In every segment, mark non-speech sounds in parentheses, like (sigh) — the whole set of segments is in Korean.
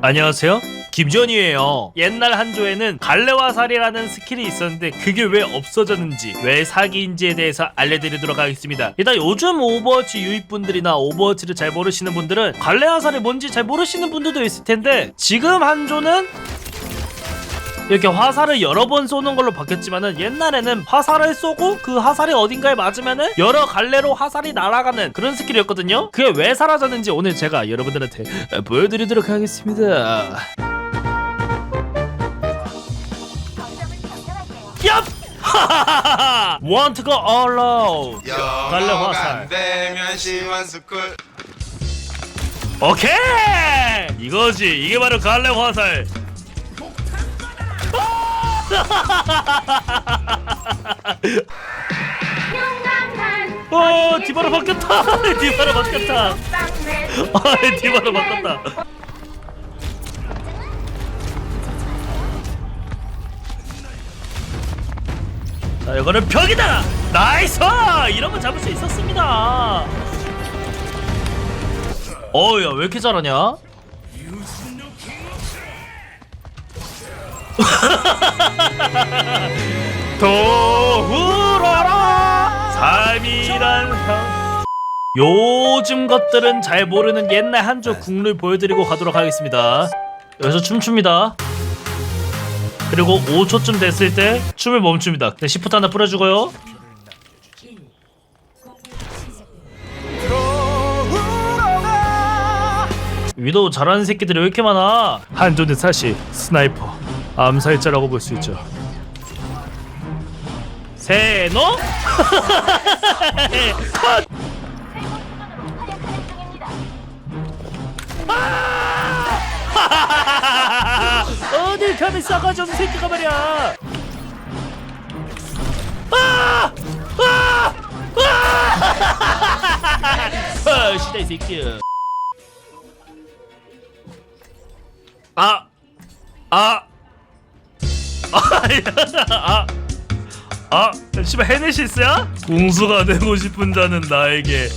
안녕하세요. 김전이에요. 옛날 한조에는 갈래화살이라는 스킬이 있었는데 그게 왜 없어졌는지 왜 사기인지에 대해서 알려드리도록 하겠습니다. 일단 요즘 오버워치 유입분들이나 오버워치를 잘 모르시는 분들은 갈래화살이 뭔지 잘 모르시는 분들도 있을 텐데 지금 한조는 이렇게 화살을 여러 번 쏘는 걸로 바뀌었지만은 옛날에는 화살을 쏘고 그 화살이 어딘가에 맞으면은 여러 갈래로 화살이 날아가는 그런 스킬이었거든요. 그게 왜 사라졌는지 오늘 제가 여러분들한테 보여드리도록 하겠습니다. 얍! (laughs) Want to go all out. 갈래 화살. 안 되면 시원 스쿨 오케이! 이거지. 이게 바로 갈래 화살. 어, (laughs) 디바로 바뀌었다. 디바로 바뀌었다. 아, 디바로 바꿨다. 자, 이거는 벽이다. 나이스! 이런 거 잡을 수 있었습니다. 어우, 야, 왜 이렇게 잘하냐? (laughs) 도후라라 삶이란 향 요즘 것들은 잘 모르는 옛날 한조 국룰 보여드리고 가도록 하겠습니다. 여기서 춤춥니다. 그리고 5초쯤 됐을 때 춤을 멈춥니다. 네, 시프트 하나 뿌려주고요. 위도우 잘하는 새끼들이 왜 이렇게 많아? 한조는 사실 스나이퍼 암살자라고 볼 수 있죠 세노? 어딜 감히 싸가지 없는 새끼가 말이야 아! 아! 아! (laughs) 아, 시다 이 새끼야 아! 아! 아! 아! 씨발 헤네시스야? 궁수가 되고 싶은 자는 나에게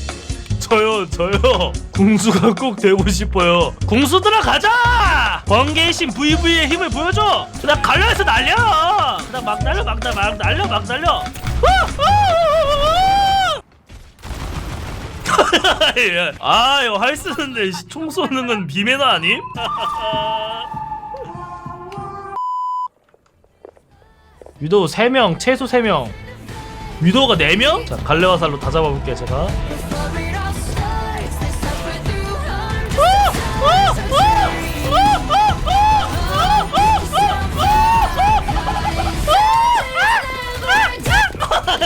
저요 저요 궁수가 꼭 되고 싶어요 궁수들아 가자 번개의 신 VV의 힘을 보여줘 그냥 갈려서 날려 그냥 막 날려 막 날려 막 날려 막 날려 (laughs) 아 이거 할 쓰는데 씨, 총 쏘는 건 비매너 아님? (laughs) 위도우 3명 최소 3명 위도우가 4명? 자 갈래화살로 다 잡아볼게요 제가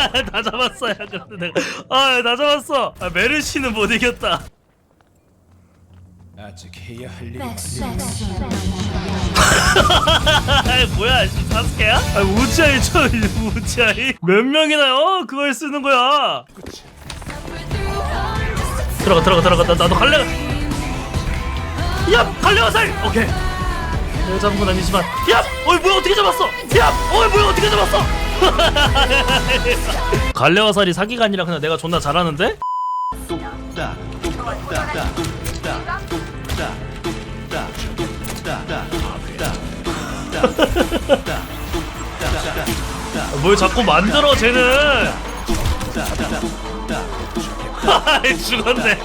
(laughs) 다 잡았어요. 근데 내가 아다 잡았어. 아, 메르시는 못 이겼다. 아직 해야 할 일이 (laughs) 아 뭐야 씨, 사스케야? 아 우치아이 저 우치아이 몇 명이나 어 그걸 쓰는 거야? 들어가 들어가 들어가 나, 나도 갈래. 야 갈래 화살. 오케이. 내가 잡은 건 아니지만 야 어이 뭐야 어떻게 잡았어? 야 어이 뭐야 어떻게 잡았어? (laughs) 갈래 화살이 사기가 아니라 그냥 내가 존나 잘하는데? 뭘 자꾸 만들어 쟤는? (laughs) 아이 죽었네.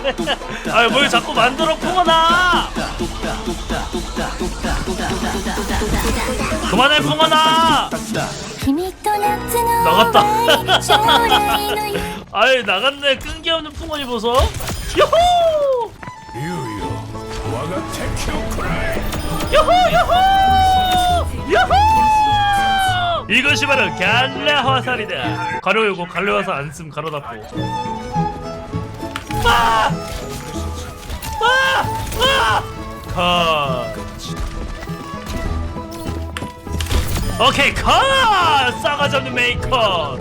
아뭘 자꾸 만들어 풍어나 그만해 풍어나 나갔다. (laughs) 아이 나갔네. 끈기 없는 풍어니 보소. 요호! 요호 요호 요호! 이것이 바로 갈래 화살이다. 가려 열고 갈래 화살 안 쓰면 가로 닫고. 아! 아! 아! 컷 오케이 컷 싸가지 없는 메이커.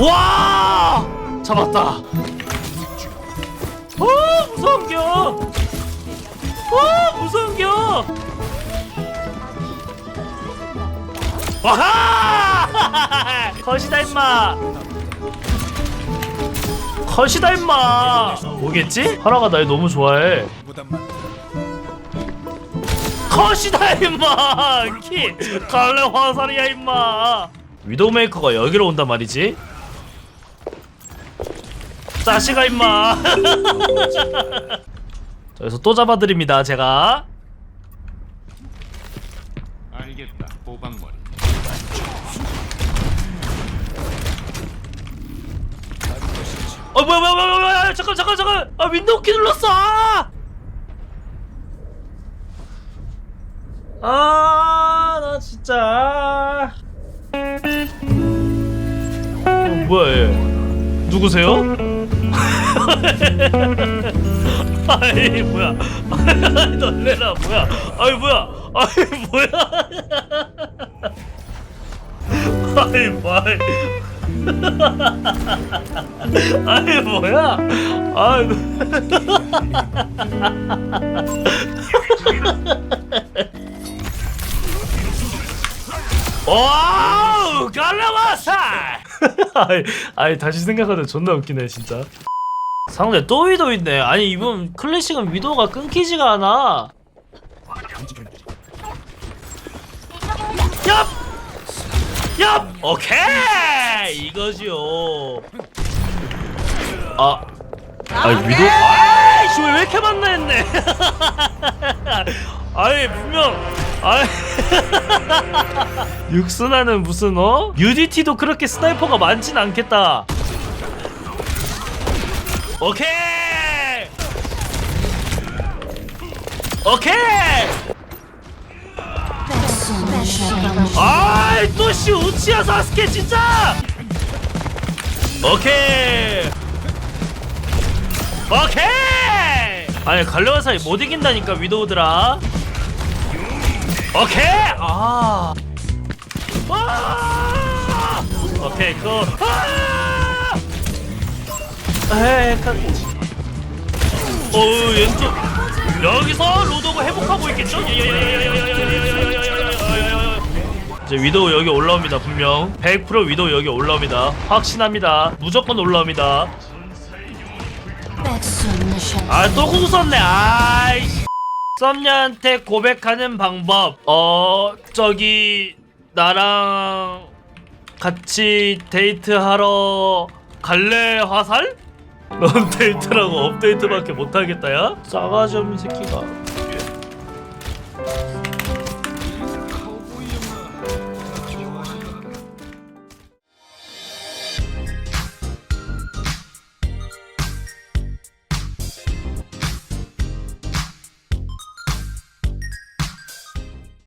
와! 잡았다 어 무서운겨. 어 무서운겨. 와하! (laughs) 컷이다 임마. 컷이다 임마. 뭐겠지? 하나가 날 너무 좋아해. 컷이다 임마. 키 갈래 화살이야 임마. 위도우메이커가 여기로 온단 말이지 자식아 임마. (laughs) 자, 여기서 또 잡아드립니다 제가. 알겠다. 호박머리. 어 뭐야 뭐야 뭐야 뭐야 잠깐 잠깐 잠깐. 아 윈도우 키 눌렀어. 아나 진짜. 어, 뭐야 얘. 누구세요? 아이 뭐야. 아이 놀래라 뭐야. 아이 뭐야. 아이 뭐야. 아이 뭐야 아이 뭐야? 아이 갈라마살. 아이, 아이 다시 생각하면 존나 웃기네 진짜 상대 또 위도 있네 아니 이분 클래식은 위도가 끊기지가 않아 얍! 얍! 오케이! 이거지요. 아. 아, 위도. 아이씨, 왜 이렇게 만나 했네. (laughs) 아이, 분명. 아이. (laughs) 육순아는 무슨, 어? UDT도 그렇게 스나이퍼가 많진 않겠다. 오케이! 오케이! 아이 또씨 우치야 사스케 진짜 오케이 오케이 아니 갈레와사이 못 이긴다니까 위도우들아 오케이 아 와! 오케이 고 아! 어우 왼쪽 여기서 로도가 회복하고 있겠죠? 이제 위도우 여기 올라옵니다 분명. 100% 위도우 여기 올라옵니다. 확신합니다. 무조건 올라옵니다. 아또 궁 썼네. 아이 썸녀한테 고백하는 방법. 어 저기 나랑 같이 데이트하러 갈래 화살? 넌 데이트라고 업데이트밖에 못하겠다 야? 싸가지 없는 새끼가